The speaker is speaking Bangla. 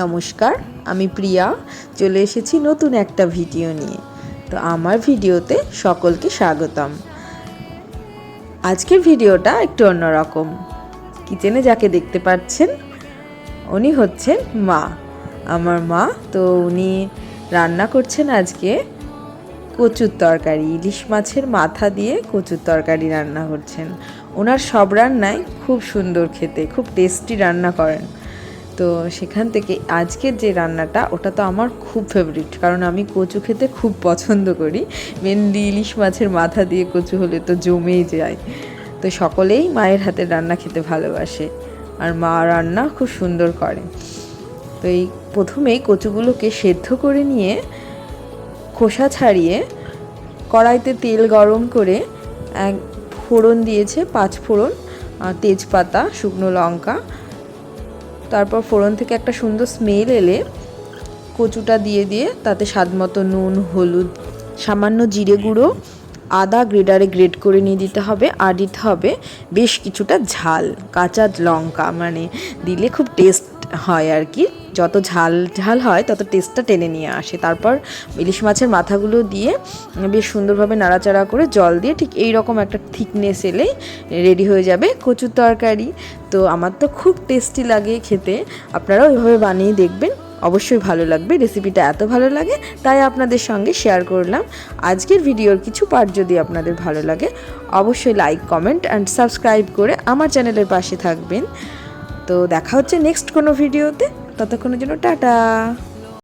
নমস্কার, আমি প্রিয়া। চলে এসেছি নতুন একটা ভিডিও নিয়ে। তো আমার ভিডিওতে সকলকে স্বাগতম। আজকের ভিডিওটা একটু অন্যরকম। কিচেনে যাকে দেখতে পাচ্ছেন, উনি হচ্ছেন মা। আমার মা, তো উনি রান্না করছেন আজকে কচুর তরকারি। ইলিশ মাছের মাথা দিয়ে কচুর তরকারি রান্না করছেন। ওনার সব রান্নাই খুব সুন্দর খেতে, খুব টেস্টি রান্না করেন। তো সেখান থেকে আজকের যে রান্নাটা, ওটা তো আমার খুব ফেভারিট কারণ আমি কচু খেতে খুব পছন্দ করি। মেনলি ইলিশ মাছের মাথা দিয়ে কচু হলে তো জমেই যায়। তো সকলেই মায়ের হাতের রান্না খেতে ভালোবাসে, আর মা রান্না খুব সুন্দর করে। তো এই প্রথমেই কচুগুলোকে সেদ্ধ করে নিয়ে খোসা ছাড়িয়ে কড়াইতে তেল গরম করে এক ফোড়ন দিয়েছে, পাঁচ ফোড়ন তেজপাতা, শুকনো লঙ্কা তারপর ফোড়ন থেকে একটা সুন্দর স্মেল এলে কচুটা দিয়ে দিয়ে তাতে স্বাদ মতো নুন, হলুদ, সামান্য জিরে গুঁড়ো, আদা গ্রেডারে গ্রেড করে নিয়ে দিতে হবে, আর দিতে হবে বেশ কিছুটা ঝাল, কাঁচা লঙ্কা মানে দিলে খুব টেস্ট হয় আর কি। যত ঝাল ঝাল হয়, তত টেস্টটা টেনে নিয়ে আসে। তারপর ইলিশ মাছের মাথাগুলো দিয়ে বেশ সুন্দরভাবে নাড়াচাড়া করে জল দিয়ে ঠিক এই রকম একটা থিকনেস এলেই রেডি হয়ে যাবে কচুর তরকারি। তো আমার তো খুব টেস্টি লাগে খেতে। আপনারাও ওইভাবে বানিয়ে দেখবেন। অবশ্যই ভালো লাগবে। রেসিপিটা এত ভালো লাগে, তাই আপনাদের সঙ্গে শেয়ার করলাম। আজকের ভিডিওর কিছু পার্ট যদি আপনাদের ভালো লাগে, অবশ্যই লাইক কমেন্ট অ্যান্ড সাবস্ক্রাইব করে আমার চ্যানেলের পাশে থাকবেন। তো দেখা হচ্ছে নেক্সট কোনো ভিডিওতে ততক্ষণের জন্য টাটা।